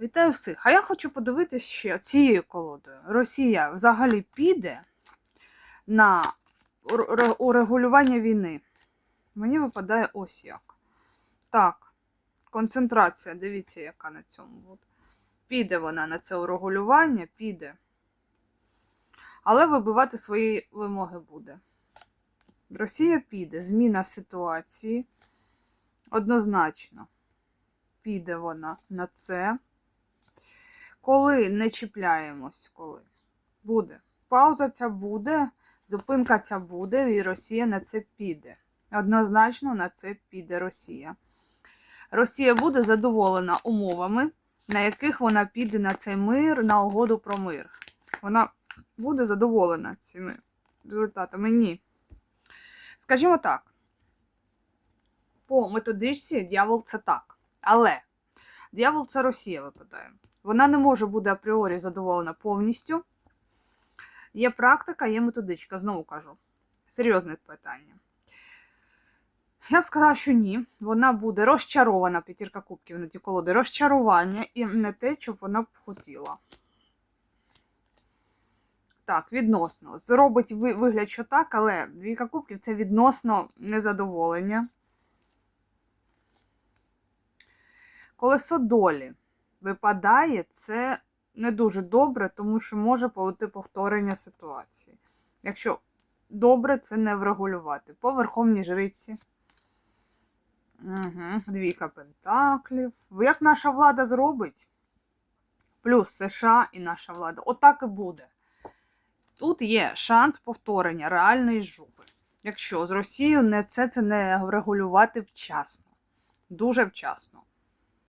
Вітаю всіх. А я хочу подивитися ще цією колодою. Росія взагалі піде на урегулювання війни. Мені випадає ось як. Так, концентрація, дивіться, яка на цьому. От. Піде вона на це урегулювання, піде. Але вибивати свої вимоги буде. Росія піде, зміна ситуації. Однозначно. Піде вона на це. Коли не чіпляємось, коли буде. Пауза ця буде, зупинка ця буде, і Росія на це піде. Однозначно на це піде Росія. Росія буде задоволена умовами, на яких вона піде на цей мир, на угоду про мир. Вона буде задоволена цими результатами. Ні. Скажімо так, по методичці дьявол це так. Але дьявол це Росія випадає. Вона не може бути апріорі задоволена повністю. Є практика, є методичка, знову кажу. Серйозне питання. Я б сказала, що ні. Вона буде розчарована п'ятірка кубків на ті колоди. Розчарування і не те, що вона б хотіла. Так, відносно. Зробить вигляд, що так, але двійка кубків це відносно незадоволення. Колесо долі випадає, це не дуже добре, тому що може бути повторення ситуації. Якщо добре, це не врегулювати. По верховній жриці. Угу. Двійка пентаклів. Як наша влада зробить? Плюс США і наша влада. Отак і буде. Тут є шанс повторення реальної жопи. Якщо з Росією не це, це не врегулювати вчасно. Дуже вчасно.